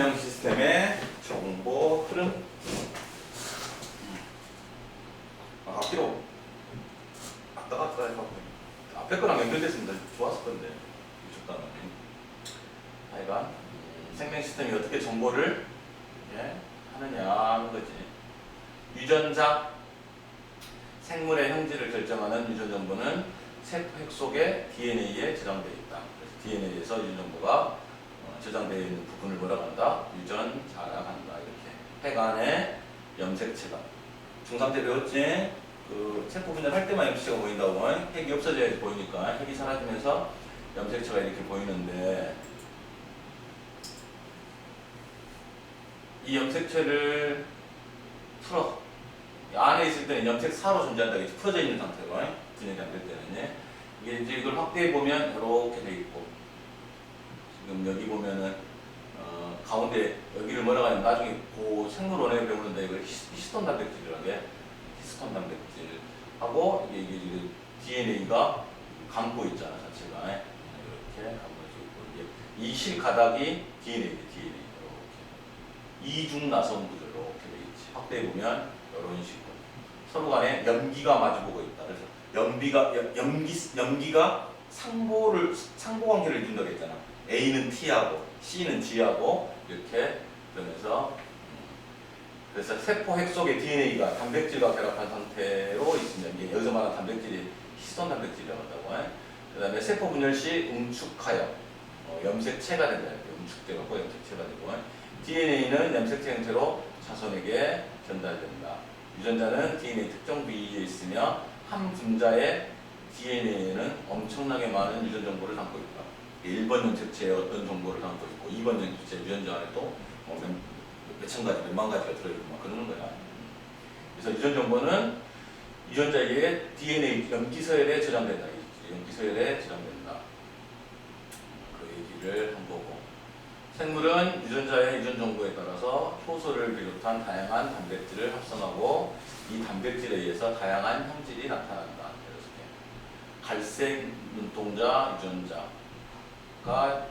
생명 시스템의 정보 흐름. 아, 앞뒤로 왔다 갔다 해서 앞에 거랑 연결됐으면 좋았을 건데 이쪽 단어는 하여간 음, 생명 시스템이 어떻게 정보를 예, 하느냐 하는 거지. 유전자 생물의 형질을 결정하는 유전 정보는 세포핵 속의 DNA에 저장되어 있다. 그래서 DNA에서 유전 정보가 어, 저장되어 있는 부분을 뭐라고 한다? 유전자라고 한다. 이렇게 핵 안에 염색체가 중3 때 배웠지? 그 세포 분열할 때만 염색체가 보인다고 핵이 없어져야지 보이니까. 핵이 사라지면서 염색체가 이렇게 보이는데 이 염색체를 풀어. 이 안에 있을 때는 염색사로 존재한다 이렇게 풀어져 있는 상태로 분열이 안 될 때는. 이게 이제 이걸 확대해 보면 이렇게 돼 있고. 지금 여기 보면은 어, 가운데 여기를 하냐면 나중에 그 생물원에 배우는데 이걸 히스- 히스톤 단백질이라고 해. 히스톤 단백질하고 이게 이게 지금 DNA가 감고 있잖아 자체가. 이렇게 감고져 있고 이게 이 실가닥이 DNA DNA. 이렇게. 이중 나선 구조 이렇게 돼 있지. 확대해 보면 이런 식으로. 서로 간에 염기가 마주보고 있다. 그래서 염비가 염- 염기 염기가 상보를 상보 관계를 이룬다고 했잖아. A는 T하고 C는 G하고 이렇게 그러면서 음, 그래서 세포 핵 속의 DNA가 단백질과 결합한 상태로 있으면 이게 여기서 말하는 단백질이 히스톤 단백질이라고 한다고. 그 다음에 세포 분열 시 응축하여 어, 염색체가 된다. 응축돼갖고 염색체가 되고. DNA는 염색체 형태로 자손에게 전달된다. 유전자는 DNA 특정 부위에 있으며 한 분자의 DNA에는 엄청나게 많은 유전 정보를 담고 있다 1번 염색체에 어떤 정보를 담고 있고 2번 염색체 유전자 안에 또뭐 몇, 몇천 가지, 몇만 가지가 들어있고 막 그러는 거야. 그래서 유전 정보는 유전자의 DNA 염기서열에 저장된다. 이 염기서열에 저장된다. 그 얘기를 한 거고. 생물은 유전자의 유전 정보에 따라서 효소를 비롯한 다양한 단백질을 합성하고 이 단백질에 의해서 다양한 형질이 나타난다. 갈색 눈동자 유전자 가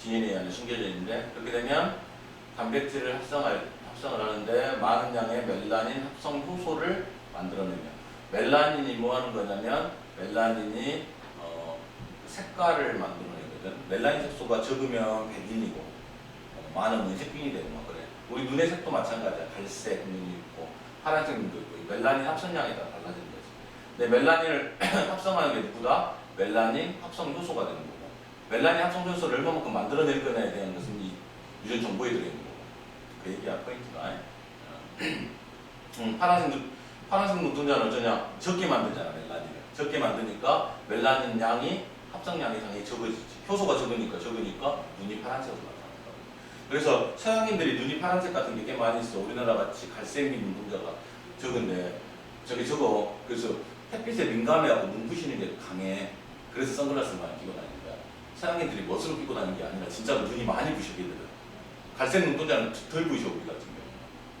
DNA 안에 숨겨져 있는데 그렇게 되면 단백질을 합성할, 합성을 하는데 많은 양의 멜라닌 합성 효소를 만들어내면 멜라닌이 뭐 하는 거냐면 멜라닌이 어, 색깔을 만들어내거든. 멜라닌 색소가 적으면 백인이고 어, 많으면 색빈이 되고 막 그래. 우리 눈의 색도 마찬가지야. 갈색 눈이 있고 파란색 눈도 있고. 이 멜라닌 합성량에 따라 달라지는 거지. 근데 멜라닌을 합성하는 게 누구다? 멜라닌 합성 효소가 되는 거고 멜라닌 합성 효소를 얼마만큼 만들어낼 거냐에 대한 것은 이 유전 정보에 들어있는 거고. 그 얘기야 포인트가 음, 파란색 눈 파란색 눈동자는 어쩌냐? 적게 만들잖아 멜라닌을 적게 만드니까 멜라닌 양이 합성량이 당연히 적어지지. 효소가 적으니까 적으니까 눈이 파란색으로 나타난다 그래서 서양인들이 눈이 파란색 같은 게 꽤 많이 있어. 우리나라 같이 갈색인 눈동자가 적은데 저기 적어. 그래서 햇빛에 민감해하고 눈부시는 게 강해. 그래서 선글라스를 많이 끼고 다니는 서양인들이 멋으로 끼고 다니는 게 아니라 진짜로 눈이 많이 부시거든 갈색 눈동자는 덜 부셔 우리 같은 경우.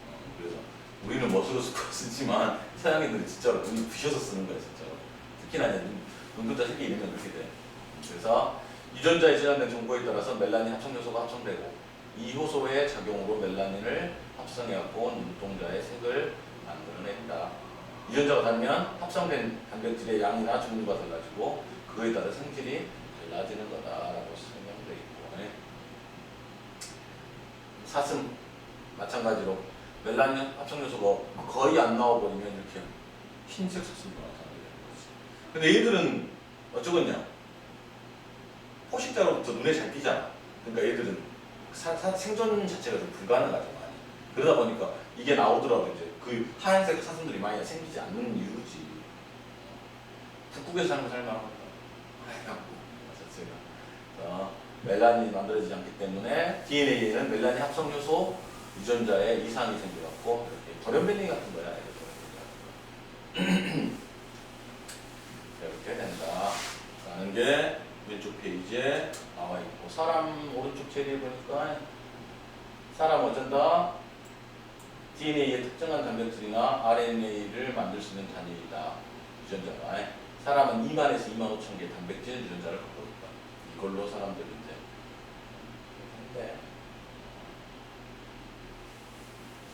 어, 그래서 우리는 멋으로 쓰지만 서양인들은 진짜로 눈이 부셔서 쓰는 거야 진짜로. 특히나 이제 눈, 눈동자 색이 이르면 그렇게 돼. 그래서 유전자에 저장된 정보에 따라서 멜라닌 합성 요소가 합성되고 이 효소의 작용으로 멜라닌을 합성해갖고 눈동자의 색을 만들어낸다. 유전자가 달면 합성된 단백질의 양이나 종류가 달라지고 그거에 따라 성질이 달라지는 거다라고 설명되어 있고 네. 사슴 마찬가지로 멜라닌 합성 요소가 거의 안 나와버리면 이렇게 흰색 사슴도 나타나게 되는 거지. 근데 얘들은 어쩌겠냐? 포식자로부터 눈에 잘 띄잖아. 그러니까 얘들은 사- 사- 생존 자체가 좀 불가능하죠 많이. 그러다 보니까 이게 나오더라도 이제 그 하얀색 사슴들이 많이 생기지 않는 이유지. 북극에서 살면 살만하겠다. 자, 멜라닌이 만들어지지 않기 때문에 DNA에는 멜라닌 합성 요소 유전자에 이상이 생겨갖고 이렇게 돌연변이 같은 거야. 이렇게 된다. 라는 게 왼쪽 페이지에 나와 있고 사람 오른쪽 체리에 보니까 사람 어쩐다 DNA의 특정한 단백질이나 RNA를 만들 수 있는 단위이다. 유전자가 사람은 2만에서 2만 5천 개 단백질 유전자를 갖고 사람들이 이제 근데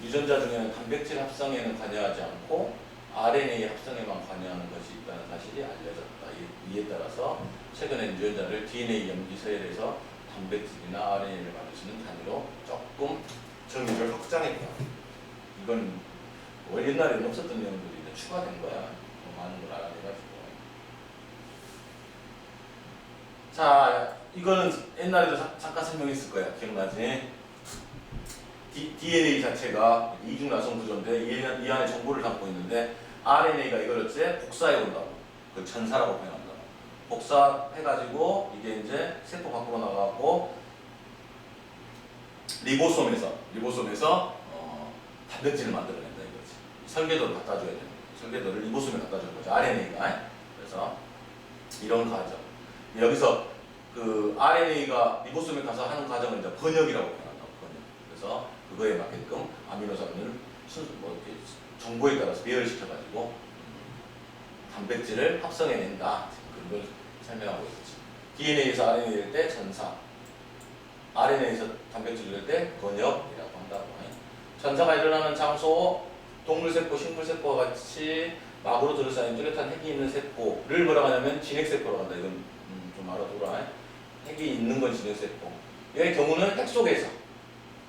유전자 중에는 단백질 합성에는 관여하지 않고 RNA 합성에만 관여하는 것이 있다는 사실이 알려졌다. 이- 이에 따라서 최근에 유전자를 DNA 염기 서열에서 단백질이나 RNA를 만들 수 있는 단위로 조금 정의를 확장했다. 이건 원래 옛날에는 없었던 내용들이 추가된 거야. 더 많은 걸 알아내가지고. 자, 이거는 옛날에도 자- 잠깐 설명했을 거야. 기억나지? D, DNA 자체가 이중 나성 구조인데 이, 이 안에 정보를 담고 있는데 RNA가 이걸 어째 복사해 온다고. 그 전사라고 표현한다. 복사해가지고 이게 이제 세포 밖으로 나가고 리보솜에서 리보솜에서 어, 단백질을 만들어낸다 이거지. 설계도를 갖다 줘야 거지. 설계도를 리보솜에 갖다 주는 거지. RNA가. 그래서 이런 과정. 여기서 그 RNA가 리보솜에 가서 하는 과정을 이제 번역이라고 표현한다고 번역. 그래서 그거에 맞게끔 아미노산을 순, 뭐 이렇게 정보에 따라서 배열시켜가지고 음, 단백질을 합성해낸다. 그런 걸 설명하고 있지. DNA에서 RNA 될때 전사, RNA에서 단백질 될때 번역이라고 한다고. 전사가 일어나는 장소, 동물세포, 식물세포와 같이 막으로 둘러싸인 뚜렷한 핵이 있는 세포를 뭐라고 하냐면 진핵세포라고 한다. 이건 알아두라. 핵이 있는 건 진핵세포. 얘의 경우는 핵 속에서.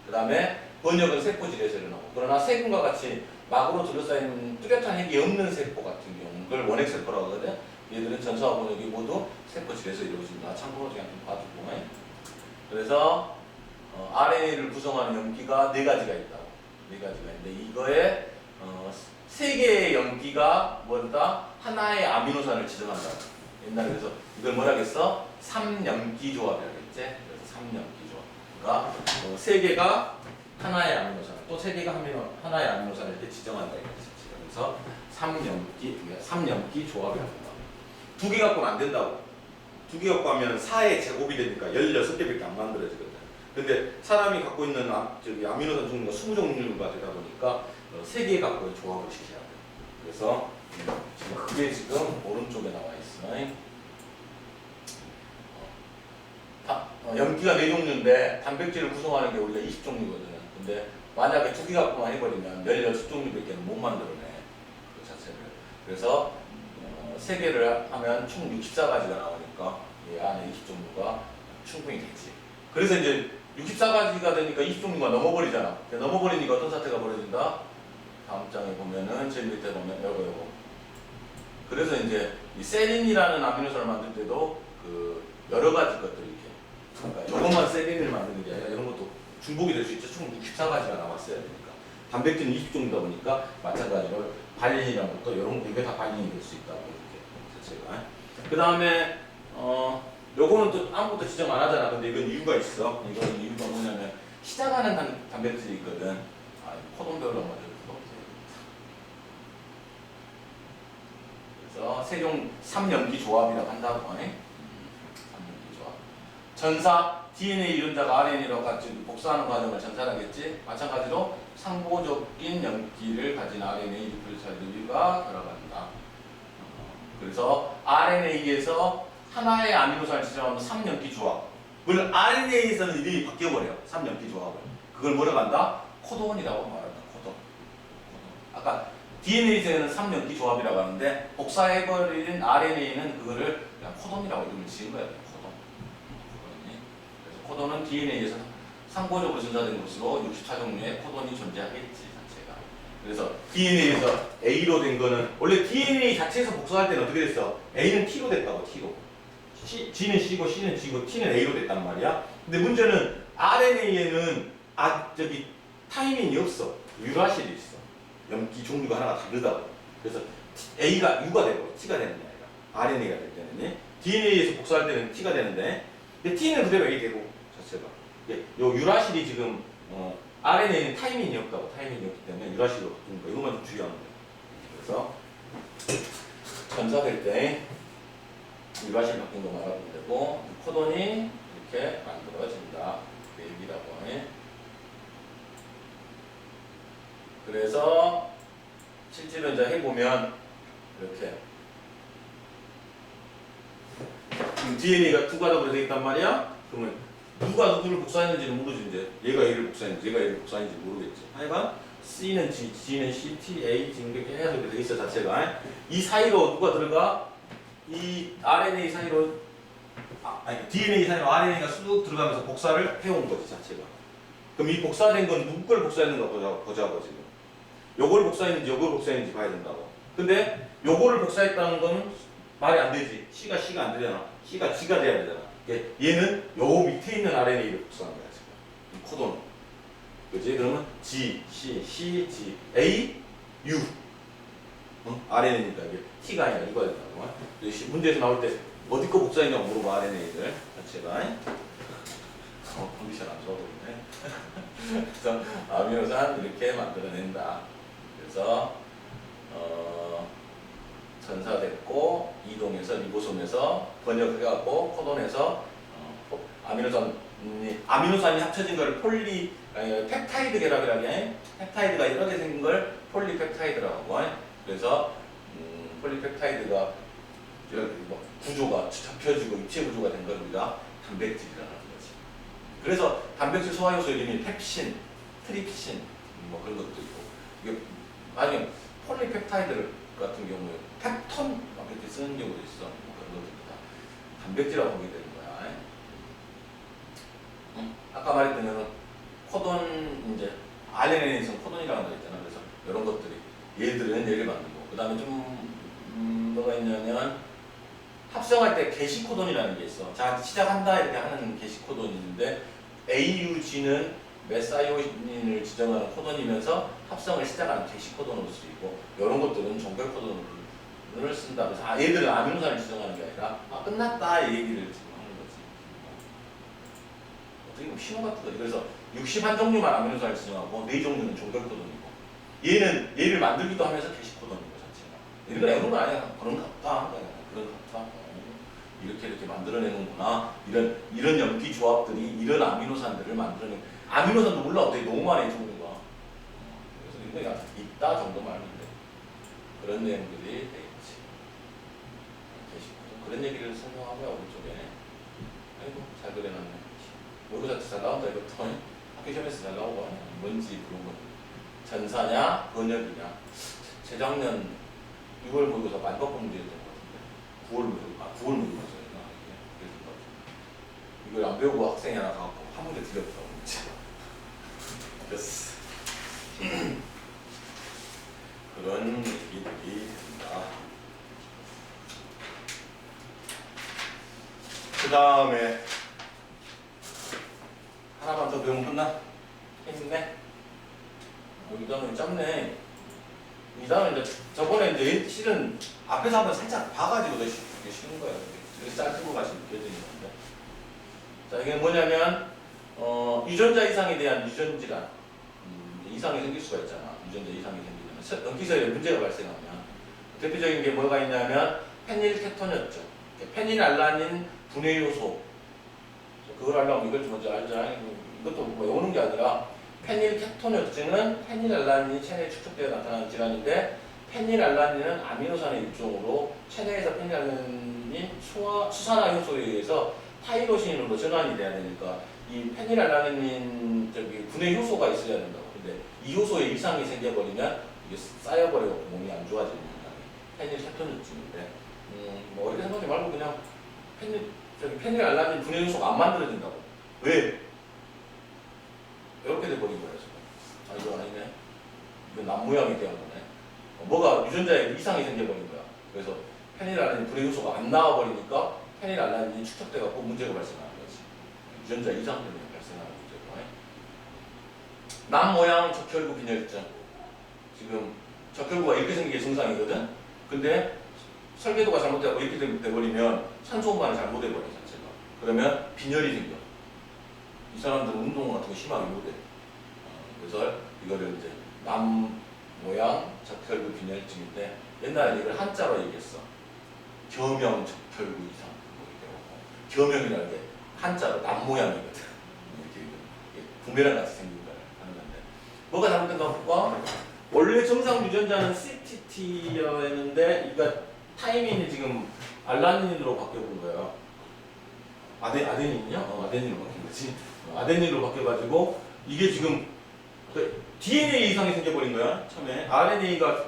그 다음에 번역은 세포질에서 일어나고. 그러나 세균과 같이 막으로 둘러싸인 뚜렷한 핵이 없는 세포 같은 경우, 그걸 원핵세포라고 하거든. 얘들은 전사와 번역이 모두 세포질에서 이루어진다. 참고로 그냥 좀 봐주고. 그래서 어, RNA를 구성하는 염기가 네 가지가 있다고. 네 가지가 있는데 이거에 어, 세 개의 염기가 뭐다? 하나의 아미노산을 지정한다. 옛날에 그래서 이걸 뭐라 하겠어? 삼염기 조합이라고 했지. 그래서 삼염기 조합. 그러니까 어, 세 개가 하나의 아미노산, 또 세 개가 하나의 아미노산을 지정한다 이거지. 그래서 삼염기, 삼염기 조합이라고 한다. 두 개 갖고는 안 된다고. 두 개 갖고 하면 4의 제곱이 되니까 16개밖에 안 만들어지거든. 근데 사람이 갖고 있는 아, 저기 아미노산 종류가 20종류가 되다 보니까 어, 3개 갖고 조합을 시켜야 돼. 그래서 음, 그게 지금 오른쪽에 나와 있 어. 어, 다- 어, 염기가 4종류인데 단백질을 구성하는 게 우리가 20종류거든. 근데 만약에 두 개 갖고만 해버리면 16종류밖에 못 만들어내. 그 자체를. 그래서 어, 3개를 하면 총 64가지가 나오니까 이 안에 20종류가 충분히 되지. 그래서 이제 64가지가 되니까 20종류가 넘어버리잖아. 넘어버리니까 어떤 사태가 벌어진다? 다음 장에 보면은 제일 밑에 보면 요거 요거. 그래서 이제 이 세린이라는 아미노산을 만들 때도 그 여러 가지 것들이 이렇게 그러니까 조금만 세린을 만드는 게 아니라 이런 것도 중복이 될 수 있죠. 총 64가지가 나왔어야 되니까. 단백질은 20종이다 보니까 마찬가지로 발린이라는 것도 이런 거 이게 다 발린이 될 수 있다고 이렇게 자체가. 그 다음에 어 요거는 또 아무것도 지정 안 하잖아. 근데 이건 이유가 있어. 이건 이유가 뭐냐면 시작하는 단, 단백질이 있거든. 아, 코돈별로 먼저 풀어보세요. 그래서 세종 3연기 조합이라고 한다고 하네. 음, 3연기 조합. 전사 DNA 유전자가 RNA로 같이 복사하는 과정을 전사하겠지. 마찬가지로 상보적인 염기를 가진 RNA 뉴클리오타이드가 들어간다. 어, 그래서 RNA에서 하나의 아미노산을 지정하는 3연기 조합을 RNA에서는 이름이 바뀌어버려. 3연기 조합을. 그걸 뭐라고 한다? 코돈이라고 말한다. 코돈. 코돈. 아까 DNA에서는 3연기 조합이라고 하는데 복사해버린 RNA는 그거를 그냥 코돈이라고 이름을 지은 거야. 코돈. 그래서 코돈은 DNA에서 상보적으로 전사된 것으로 64 종류의 코돈이 존재하겠지 자체가. 그래서 DNA에서 A로 된 거는 원래 DNA 자체에서 복사할 때는 어떻게 됐어? A는 T로 됐다고 T로. C, G는 C고 C는 G고 T는 A로 됐단 말이야. 근데 문제는 RNA에는 아 저기 타이밍이 없어. 유라실이 있어. 염기 종류가 하나가 다르다고. 그래서 A가 U가 되고 T가 되는 게 아니라 RNA가 될 때는 DNA에서 복사할 때는 T가 되는데 근데 T는 그대로 A 되고 자체가. 예, 요 유라실이 지금 어, RNA는 타이밍이 없다고 타이밍이 없기 때문에 유라실로 바뀌는 거 이것만 좀 주의하면 돼요. 그래서 전사될 때 유라실 바뀐 거 말하면 되고 코돈이 이렇게 만들어진다. 그 얘기라고 해. 그래서 실제로 이제 해보면 이렇게 DNA가 두 가닥으로 되어 있단 말이야. 그러면 누가 누구를 복사했는지는 모르지 이제 얘가 얘를 복사했는지 얘가 얘를 복사했는지 모르겠지. 하여간 C는 G, G는 C, T, A, G 이렇게 해서 이렇게 돼 있어 자체가. 이 사이로 누가 들어가? 이 RNA 사이로 아, 아니 DNA 사이로 RNA가 쑥 들어가면서 복사를 해온 거지 자체가. 그럼 이 복사된 건 누구 걸 복사했는가 보자, 보자고 지금. 요걸 복사했는지 요걸 복사했는지 봐야 된다고. 근데 요거를 복사했다는 건 말이 안 되지. C가 C가 안 되잖아. C가 G가 돼야 되잖아. 얘는 요 밑에 있는 RNA를 복사한 거야 지금. 이 코돈. 그지? 그러면 G, C, C, G, A, U. 어? RNA니까 이게 T가 아니라 이거야 된다고. 문제에서 나올 때 어디 거 복사했냐고 물어봐 RNA들 자체가. 어, 컨디션 안 좋아 보이네. 그래서 아미노산 이렇게 만들어낸다. 그래서 어, 전사됐고 이동해서 리보솜에서 번역해갖고 코돈에서 어, 아미노산 음, 아미노산이 합쳐진 걸 폴리 펩타이드 결합이라고 해. 펩타이드가 여러 개 생긴 걸 폴리펩타이드라고 해. 그래서 음, 폴리펩타이드가 뭐 구조가 잡혀지고 입체 구조가 된 걸 우리가 단백질이라는 거지. 그래서 단백질 소화효소 이름이 펩신, 트립신 뭐 그런 것도 있고 나중에 폴리펩타이드 같은 경우에 펩톤 막 이렇게 쓰는 경우도 있어. 뭐 그런 것들 다 단백질이라고 보게 되는 거야. 응? 아까 말했던 코돈 이제 RNA에서 코돈이라는 거 있잖아. 그래서 이런 것들이 얘들은 얘를 만들고 그 다음에 좀 음, 뭐가 있냐면 합성할 때 게시 코돈이라는 게 있어. 자 시작한다 이렇게 하는 게시 코돈이 있는데 AUG는 메사이오닌을 지정하는 코돈이면서 합성을 시작하는 게시 코돈으로 쓰이고 이런 것들은 종결 코돈을 쓴다. 그래서 아, 얘들은 아미노산을 지정하는 게 아니라 아 끝났다 이 얘기를 지금 하는 거지. 어떻게 보면 신호 같은 거지. 그래서 61 종류만 아미노산을 지정하고 4종류는 종결 코돈이고 얘는 얘를 만들기도 하면서 게시 코돈이고 자체가. 이건 애는 거 아니야. 그런 것 같다. 그런 것 같다. 어, 이렇게 이렇게 만들어내는구나. 이런 이런 염기 조합들이 이런 아미노산들을 만들어내. 아미노산도 몰라 어떻게 너무 많이 종류가. 어, 그래서 그냥 있다 정도만 알면 돼. 그런 내용들이 코돈. 그런 얘기를 설명하면 오른쪽에 아이고 잘 그려놨네. 모르자 잘 나온다 이것도 학교 시험에서 잘 나오고 뭔지 그런 거. 전사냐 번역이냐. 재작년 6월 모의고사 만법 문제였던 것 같은데 9월 모의 아 9월 모의고사였나 이게 그랬던 이걸 안 배우고 학생이 하나 가고 한 문제 틀렸다고 됐어 그런 얘기들이 된다 그 다음에 하나만 더 배우면 끝나? 힘내 여기 다음에 짧네 이 다음에 이제 저번에 이제 실은 앞에서 한번 살짝 봐가지고 더 쉬운 거예요. 그래서 짧고 맛이 느껴지는 건데. 자 이게 뭐냐면 어, 유전자 이상에 대한 유전 질환 음, 이상이 생길 수가 있잖아. 유전자 이상이 생기면 연기설에 문제가 발생하면 대표적인 게 뭐가 있냐면 페닐 케톤이었죠. 페닐알라닌 분해 요소 그걸 알려면 이걸 좀 먼저 알자. 이것도 뭐 외우는 게 아니라 페닐 케톤혈증은 페닐알라닌이 체내에 축적되어 나타나는 질환인데 페닐알라닌은 아미노산의 일종으로 체내에서 페닐알라닌이 수산화 효소에 의해서 타이로신으로 전환이 돼야 되니까 이 페닐알라닌 저기 분해 효소가 있어야 된다고. 근데 이 효소에 이상이 생겨버리면 이게 쌓여버려 몸이 안 좋아지는 현상이 페닐케톤혈증인데 음, 뭐 어렵게 생각하지 말고 그냥 페닐 저기 페닐알라닌 분해 효소가 안 만들어진다고. 왜? 이렇게 돼버린 거예요 지금. 아 이거 아니네. 이거 남 모양이 되는 거네. 어, 뭐가 유전자에 이상이 생겨버린 거야. 그래서 페닐알라닌 불의 요소가 안 나와버리니까 페닐알라닌이 축적돼갖고 문제가 발생하는 거지. 유전자 이상 때문에 발생하는 문제고. 남 모양 적혈구 빈혈증. 지금 적혈구가 이렇게 생긴 게 정상이거든. 근데 설계도가 잘못되고 이렇게 돼버리면 산소 운반이 잘못돼버려 자체가. 그러면 빈혈이 생겨. 이 사람들은 운동 같은 거 심하게 못해. 어, 그래서 이거를 이제 남 모양 적혈구 빈혈증인데 옛날에 이걸 한자로 얘기했어. 겸형 적혈구 이상 겸형이라는 게 한자로 남 모양이거든. 이렇게 부메랑 같이 생긴 걸 하는 건데 뭐가 잘못된가 볼까? 원래 정상 유전자는 CTT였는데 이거 타이밍이 지금 알라닌으로 바뀌어본 거야. 아데 아데닌이냐? 어, 아데닌으로 바뀐 거지. 어, 아데닌으로 바뀌어가지고 이게 지금 그 DNA 이상이 생겨버린 거야 처음에 RNA가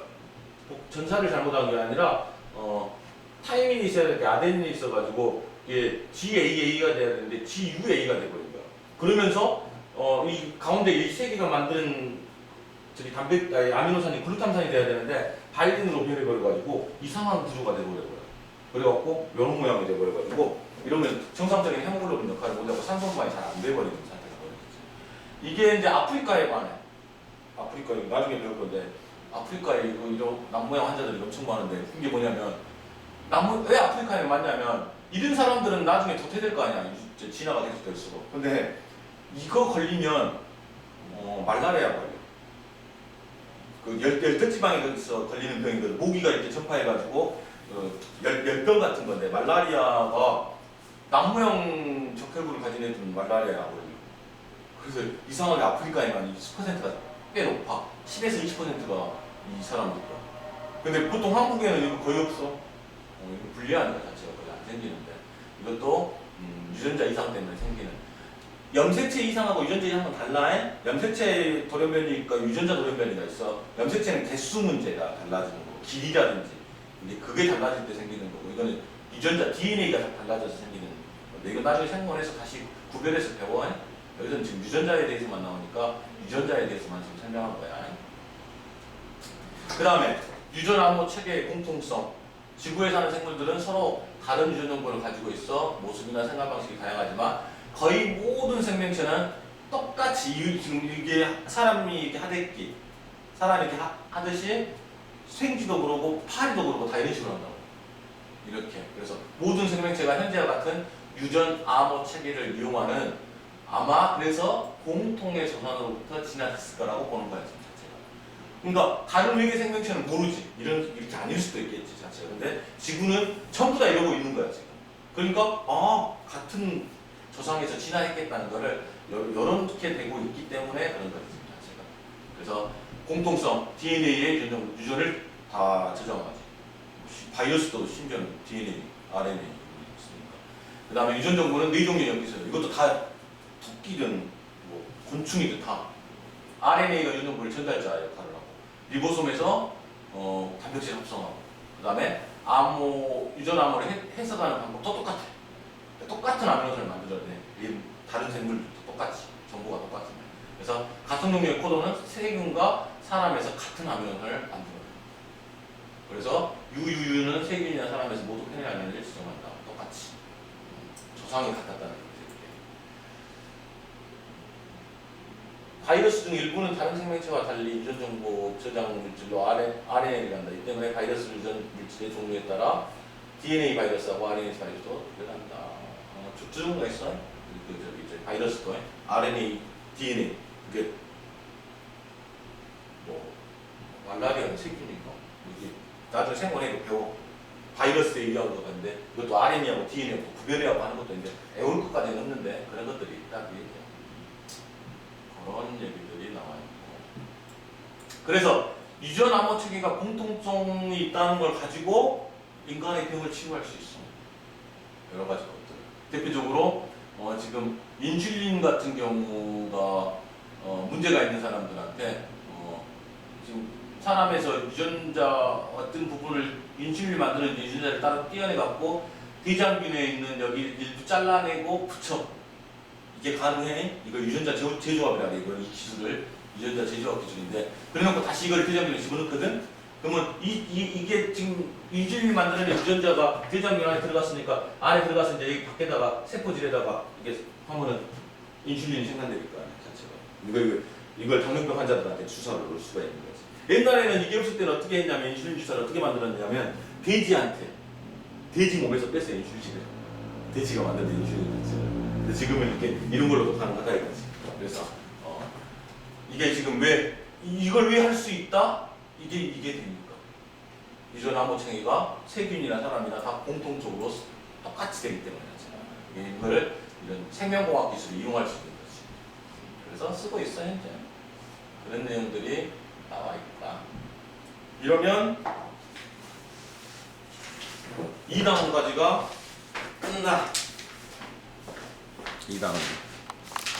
전사를 잘못한 게 아니라 어, 타이밍이 있어야 될 게 아데닌이 있어가지고 이게 GAA가 돼야 되는데 GUA가 거야. 그러면서 어, 이 가운데 이 세 개가 만든 저기 단백 아니, 아미노산이 글루탐산이 돼야 되는데 바이린으로 변해버려가지고 이상한 구조가 돼버려요. 그래갖고 이런 모양이 돼버려가지고 이러면 정상적인 헤모글로빈 역할을 못하고 산소분만이 잘 안 돼버리는 상태가 버리겠지. 이게 이제 아프리카에 관해. 아프리카 나중에 배울 건데 아프리카에 이거 이런 남모양 환자들이 엄청 많은데 이게 뭐냐면 남모 왜 아프리카에 많냐면 이런 사람들은 나중에 도태될 거 아니야. 이제 진화가 계속 될수록. 근데 이거 걸리면 어, 말라리아 걸려. 그 열, 열대지방에서 걸리는 병이거든. 모기가 이렇게 전파해가지고 어, 열, 열병 같은 건데 말라리아가 남모형 적혈구를 가진 애들은 말라리아가 걸려. 그래서 이상하게 아프리카에만 20%가 꽤 높아. 10에서 20%가 이 사람들이야. 근데 보통 한국에는 이거 거의 없어. 어, 이거 불리한 안 생기는데 이것도 음, 유전자 이상 때문에 생기는 염색체 이상하고 유전자 이상은 달라. 염색체 돌연변이니까 유전자 돌연변이가 있어. 염색체는 개수 문제가 달라지는 거고 길이라든지. 근데 그게 달라질 때 생기는 거고 이거는 유전자 DNA가 달라져서 생기는 건데 이거 나중에 생본해서 다시 구별해서 배워. 여기서는 지금 유전자에 대해서만 나오니까 유전자에 대해서만 지금 설명한 거야. 그 다음에 유전 암호 체계의 공통성. 지구에 사는 생물들은 서로 다른 유전 정보를 가지고 있어 모습이나 생활 방식이 다양하지만 거의 모든 생명체는 똑같이 이게 사람이 이렇게 하듯이 사람이 이렇게 하, 하듯이 생쥐도 그러고 파리도 그러고 다 이런 식으로 한다고. 이렇게. 그래서 모든 생명체가 현재와 같은 유전 암호 체계를 이용하는 아마 그래서 공통의 조상으로부터 지났을 거라고 보는 자체가. 그러니까 다른 외계 생명체는 모르지. 이런 이렇게 아닐 수도 있겠지 자체가. 근데 지구는 전부 다 이러고 있는 거야 지금. 그러니까 아 같은 조상에서 진화했겠다는 거를 이렇게 되고 있기 때문에 그런 거지 자체가. 그래서 공통성 DNA의 유전, 유전을 다 저장하지. 바이러스도 심지어 DNA, RNA. 그 다음에 유전 정보는 네 종류의 연기 있어요. 이것도 다 토끼든 뭐 곤충이든 다 RNA가 유전 정보를 전달자 역할을 리보솜에서 어, 단백질 합성하고 그 다음에 암호 유전 암호를 해, 해석하는 방법도 똑같아. 똑같은 아미노산을 만들어야 돼. 이 다른 생물들도 똑같이 정보가 똑같은. 그래서 같은 종류의 코드는 세균과 사람에서 같은 아미노산을 만들어요. 그래서 유유유는 세균이나 사람에서 모두 페니라민을 지정한다. 똑같이 조상이 같았다는 거죠. 바이러스 중 일부는 다른 생명체와 달리 유전 정보 저장 물질로 RNA를 한다. 이 때문에 바이러스 유전 물질의 종류에 따라 DNA 바이러스하고 RNA 바이러스도 들어간다. 어, 주- 주종가 있어? 그 저기 이제 바이러스도 RNA, DNA 그게 뭐 말라리아는 세균이고 이게 나중에 생원에 배워 바이러스에 것 같은데 이것도 RNA하고 DNA하고 구별해하고 하는 것도 이제 애울 것까지는 없는데 그런 것들이 그 얘기야. 그런 얘기들이 나와 있고 그래서 유전 암호 체계가 공통성이 있다는 걸 가지고 인간의 병을 치유할 수 있어. 여러 가지 것들. 대표적으로 어, 지금 인슐린 같은 경우가 어, 문제가 있는 사람들한테 어, 지금 사람에서 유전자 어떤 부분을 인슐린 만드는 유전자를 따로 떼어내 갖고 대장균에 있는 여기 일부 잘라내고 붙여 이게 가능해? 이거 유전자 제- 제조합이라 그래 이거 이 기술을. 유전자 제조합 기술인데. 그래놓고 다시 이걸 대장균에 집어넣거든? 그러면 이, 이, 이게 지금 인슐린 만드는 유전자가 대장균 안에 들어갔으니까 안에 들어가서 이제 여기 밖에다가 세포질에다가 이게 하면은 인슐린이 생산되니까 자체가. 이거, 이거, 이걸 당뇨병 환자들한테 주사를 놓을 수가 있는 거지. 옛날에는 이게 없을 때는 어떻게 했냐면 인슐린 주사를 어떻게 만들었냐면 돼지한테 돼지 몸에서 뺐어요 인슐린을 돼지가 만든 인슐린 자체를 근데 지금은 이렇게 이런 걸로도 가능하다 이거지. 그래서 어, 이게 지금 왜 이- 이걸 왜 할 수 있다? 이게 이게 되니까. 유전 암호챙이가 세균이나 사람이나 다 공통적으로 똑같이 되기 때문에 이거를 이런 생명공학 기술을 이용할 수 있는 거지. 그래서 쓰고 있어 현재. 그런 내용들이 나와 있다. 이러면 2단원까지가 끝나 2단원